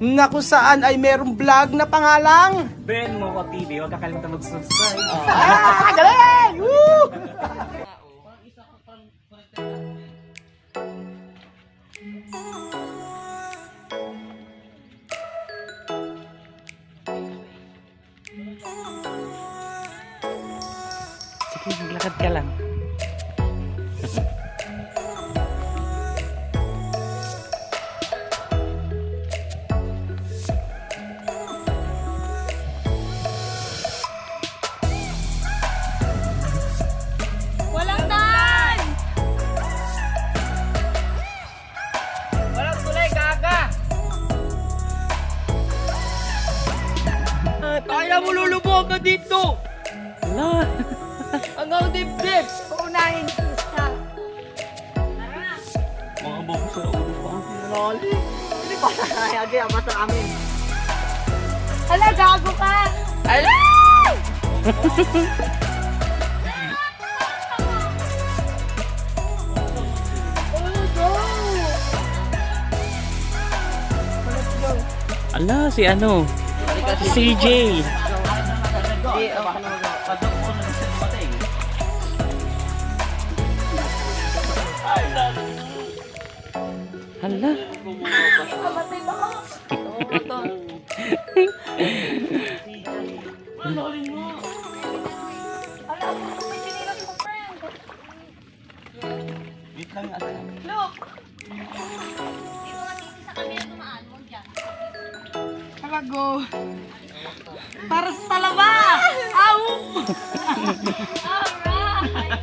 na kung saan ay merong vlog na pangalang Ben Moco TV, huwag kakalimutan mag-subscribe. Ah, galing! Woo! Sige, maglakad ka lang. Tayo na mululubog ka dito! Wala. Hanggang dibdib! Unahin isa. Mga babo sa ulo pa. Loli. Hindi pa nakayagi ang masa amin. Hala, gago ka! Ala! Ala, si ano? Si CJ. Hala. Talago. Para sa talaba! Au! Alright!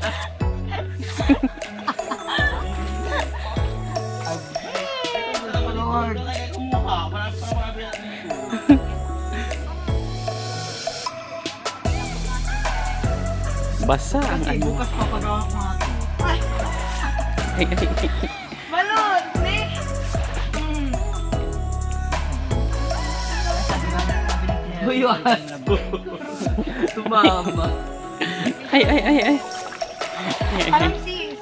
Lord. Basa ang ano. Bukas papagawa ko. Ay, ay, ay. Huyahan! Tumama. Ay, ay, ay, ay. Alam sis!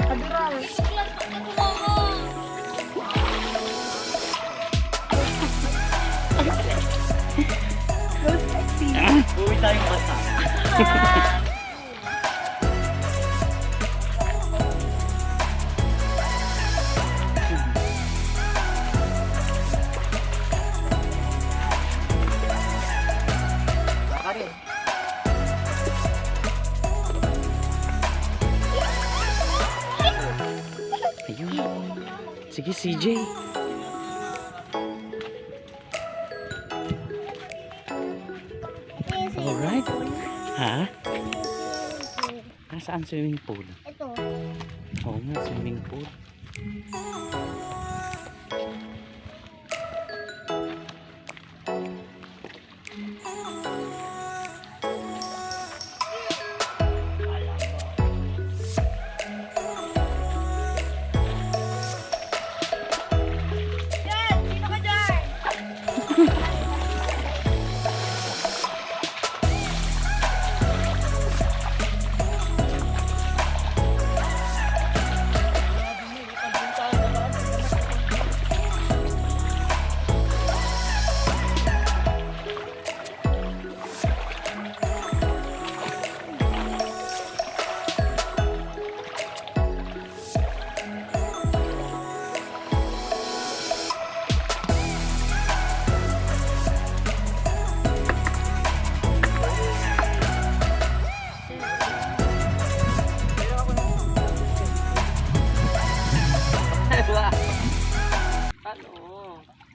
Kadural! Uwi tayong bata. CJ. Alright. Ha? Nasaan swimming pool? Ito. Oo nga, swimming pool.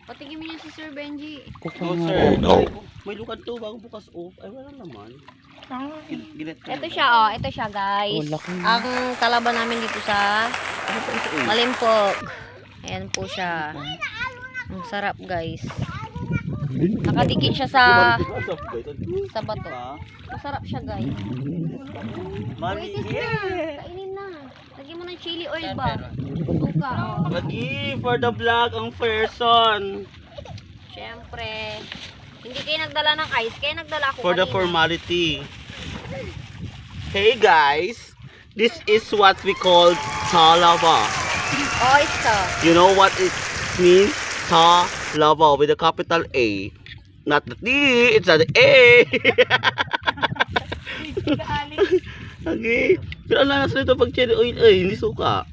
Patingin mo niya si Sir Benji. Kukuha Oh, nga. sir. May lukad to bago bukas off. Ay, wala naman. Gil- Gilit Ito naman. siya, oh. Ito siya, guys. Oh, laki. Ang talaba namin dito sa Ano pa eh? Malimpok. Ayan po siya. Ang sarap, guys. Nakadikit siya sa sa bato. Masarap siya, guys. Mali. Kainin na. Lagyan mo ng chili oil ba? Suka. Lagi for the vlog ang person. Siyempre. Hindi kayo nagdala ng ice. Kaya nagdala ako For the kanina. formality. Hey guys, this is what we call talaba. Oh, ito. You know what it means? Ta Lava with a capital A. Not the T, it's the A. okay. Pero ang lanas nito pag cherry oil, ay, hindi suka.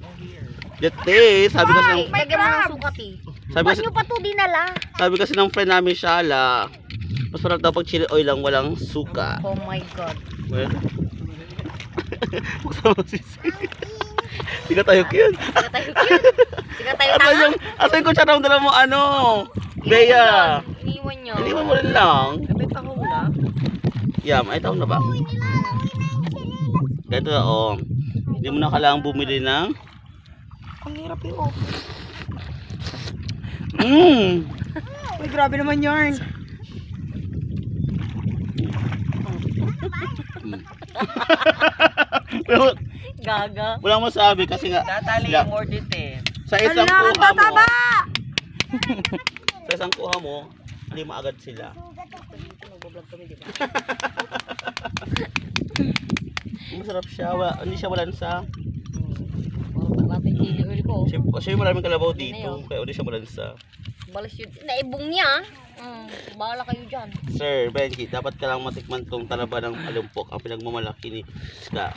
T, sabi kasi ng, Lagyan mo ng sukat eh. sabi Ba't kasi, nyo pa to dinala? sabi kasi ng friend namin Shala, mas sarap daw pag cherry oil lang walang suka. Oh my God. Well, Magsama si Sige tayo yun. Sige tayo cute. Sige tayo Asa tanga. yung, asa yung kutsara mo dala mo ano? Bea. Iniwan nyo. Iniwan mo rin lang. May tahong na. Yeah, may taon na ba? Na, oh. Hindi mo na kailangang bumili ng... Ang hirap yun. Mmm! Uy, grabe naman yarn. Pero Gaga. wala masabi kasi nga Tatali Yeah. yung order eh. sa isang Ala, ang kuha mo, tataba! sa isang kuha mo, lima agad sila. Masarap siya, wala, hindi siya ko. Siya, siya yung maraming kalabaw dito, kaya hindi siya walansa. Balas yun. Naibong niya. Mm, bahala kayo dyan. Sir Benji, dapat ka lang matikman tong talaba ng alumpok, ang pinagmamalaki ni Ska.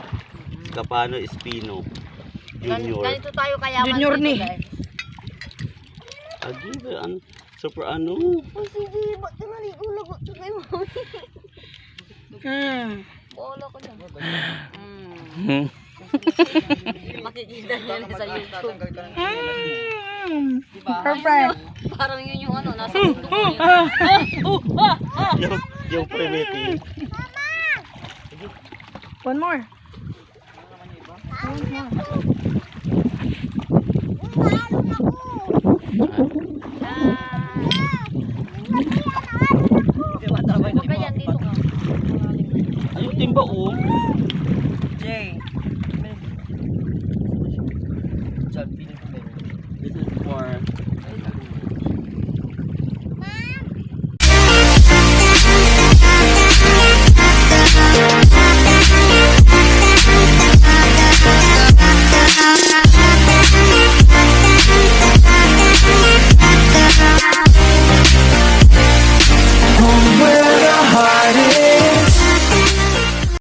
Scapano Espino Gan- Junior. Ganito tayo kayaman Junior ni. Agi, an, super ano. Oh, sige. Ba't ka naligo lagot ka kayo? Hmm. Bahala ka dyan. Mm. Hmm. Makikita niyo na sa YouTube. Hmm. Perfect. Parang yun yung ano, nasa mundo ko yun. yung, primitive. One more. Huwag 哦